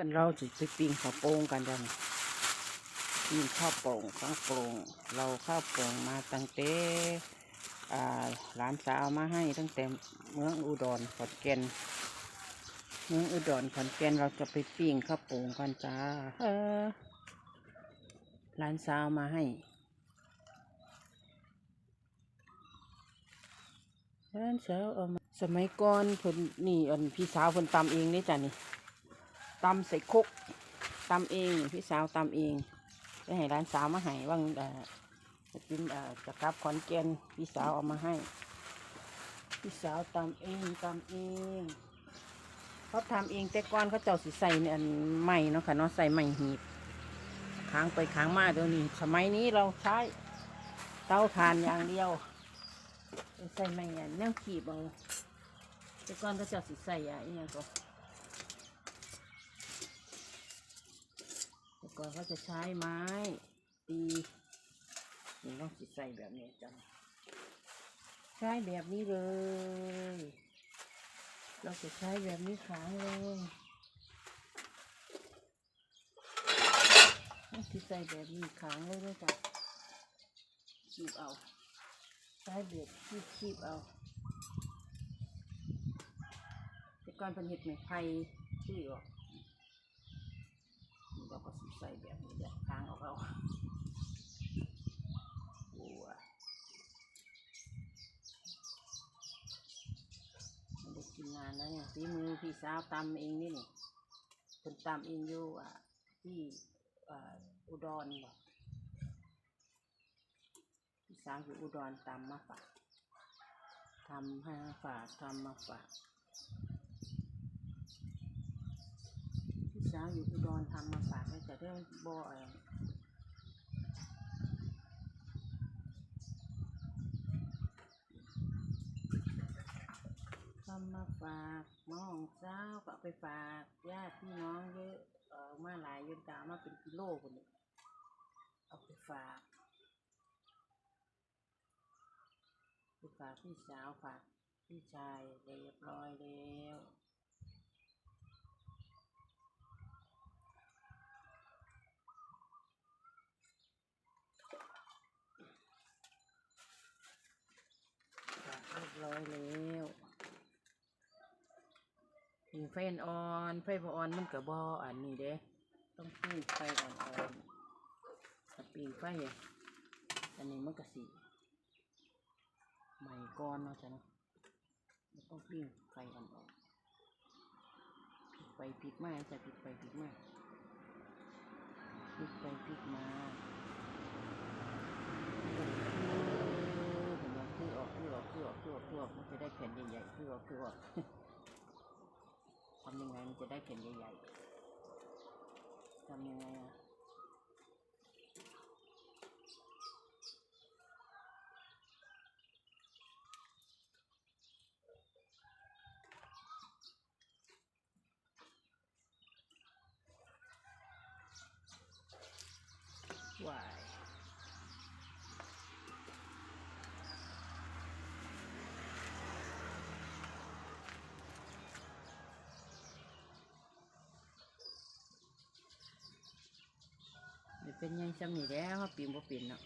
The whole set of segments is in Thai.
อนเราจะไปปิ้งข้าวโป่งกันจันปิ้งข้าวโป่งข้าวโป่งเราข้าวโป่งมาตั้งแต่อ่าหลานสาวมาให้ตั้งแต่เมืองอุดรขอนแก่นเมืองอุดรขอนแก่นเราจะไปปิ้งข้าวโป่งกันจ้าเออหลานสาวมาให้หลานสาวเอามาสมัยก่อนเพิ่นนี่อันพี่สาวเพิ่นตำเองนี่จ้ะนี่ ตำใส่ครกตำเองพี่สาวตำเองไปให้ร้านสาวมาให้ว่างเออจะกินเออจะกลับขอนแก่นพี่สาวเอามาให้ พี่สาวตำเองตำเองเขาทำเองแต่ก่อนเขาเจ้าสิใส่เนี่ยใหม่เนาะค่ะเนาะใส่ใหม่หีบค้างไปค้างมาเดี๋ยวนี้สมัยนี้เราใช้เตาถ่านอย่างเดียวใส่ใหม่อันแนวขีบเอาแต่ก่อนเขาเจ้าสิใส่อะอหยังก็ แต่ ก่อนเขาจะใช้ไม้ตีนี่ต้องสิใส่แบบนี้จังใช้แบบนี้เลย เราจะใช้แบบนี้ขางเลยต้องใส่แบบนี้ขางเลยด้วยจ้ะคีบเอาใช้เบ็ดคีบคีบเอาแต่ก่อนเป็นเห็ดไม้ไผ่ชื่อออก เราก็สใส่แบบนี้แหละทางออกเราบัวมันได้กินนานแล้วเนี่ยฝีมือพี่สาวตำเองนี่นี่เป็นตำเองอยู่อะที่อ่าอุดรบอกพี่สาวอยู่อุดรตำมาฝากทำให้ฝากทำมาฝาก พี่สาวอยู่อุดรทำมาฝากให้แต่เรื่องบ่องทำมาฝากน้องสาวก็ไปฝากญาติพี่น้องเยอะเออมาหลายยนตามมาเป็นกิโลคนนี้เอาไปฝากไปฝากพี่สาวฝากพี่ชายเรียบร้อยแล้ว เรียบร้อย แล้วมีไฟอ่อนไฟบ่อ่อนมันก็บ่อันนี้เด้ ต้องปิ้งไฟอ่อนๆถ้าปิ้งไฟอะอันนี้มันก็สิใหม่ก่อนเนาะจ้ะเนาะต้องปิ้งไฟอ่อนๆพลิกไปพลิกมาจะพลิกไปพลิกมาพลิกไปพลิกมาเห็นไหมคือออกคือออกคือออกคือออกคือออกมันจะได้แผ่น ใหญ่ๆคือออกคือออกทำยังไงมันจะได้แผ่นใหญ่ๆทำยังไงอะ วาย เป็นยังจำนี่แล้วปีนบ่ป็นเนาะ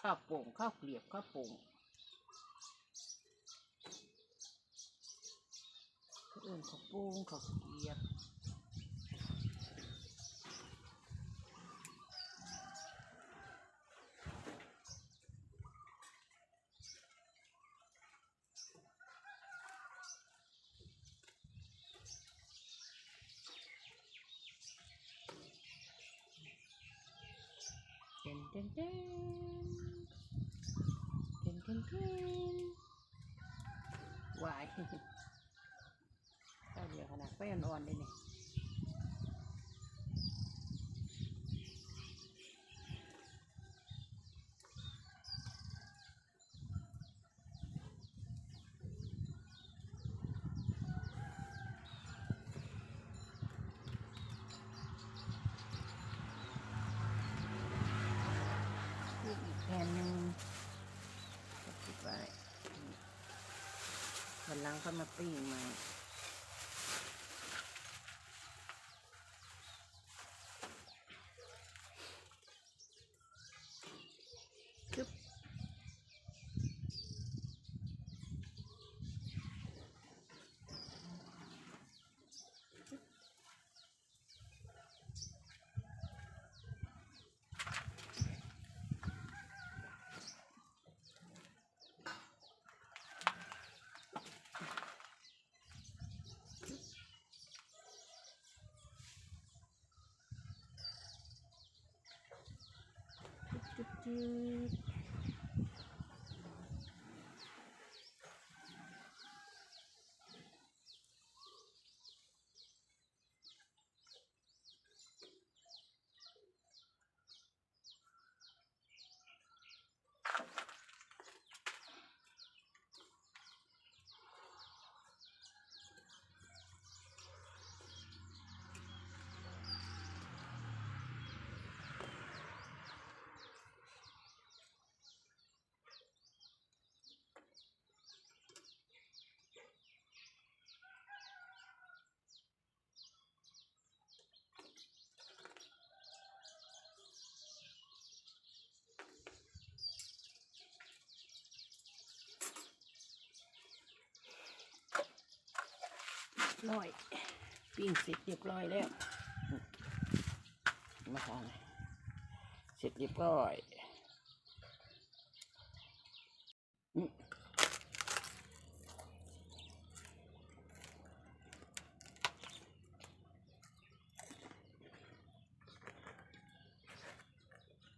ข้าวโป่งข้าวเกลียบข้าวโป่งเอื่นข้าวโป่งข้าวเกลียบ เต้นเต้นเต้นเต้นเต้นวายข้าวเดียวขนาดไฟอ่อนๆเลยเนี่ย หนึ่งติดไว้วัลังก็มาปีใหม่ จึ๊บจึ๊บ ร้อย ปิ้งเสร็จเรียบร้อยแล้ว มาทานเสร็จเรียบร้อย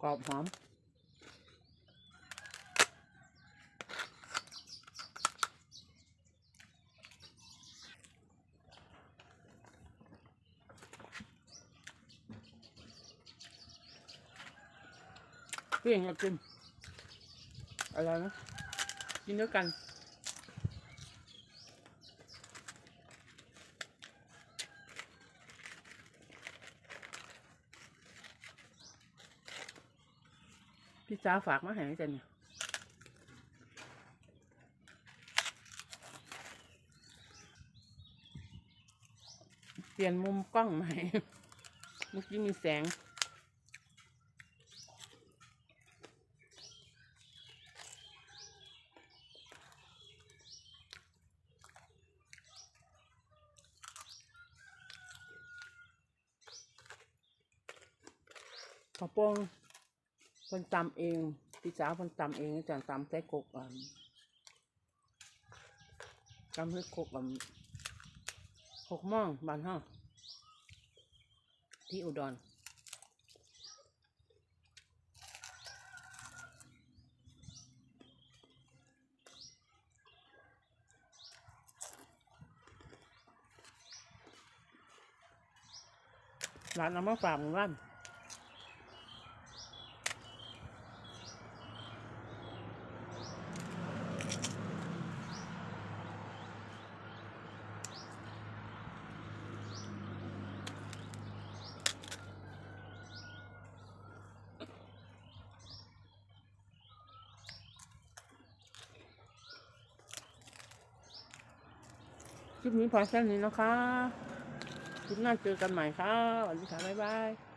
กรอบหอม พี่ยงอยากกินอะไรนะกินด้วยกันพี่สาฝากมาให้จันเนี่ยเปลี่ยนมุมกล้องใหม่ เมื่อกี้มีแสง ข้าวโป้งคนตำเองพี่สาวคนตำเองจารย์ตำใส่กกอะตำให้กกอะหกม่องบานห้าที่อุดรร้านน้ำมะฝากหมู่บ้าน คลิปนี้พอแค่นี้นะคะคลิปหน้าเจอกันใหม่ค่ะสวัสดีค่ะบ๊ายบาย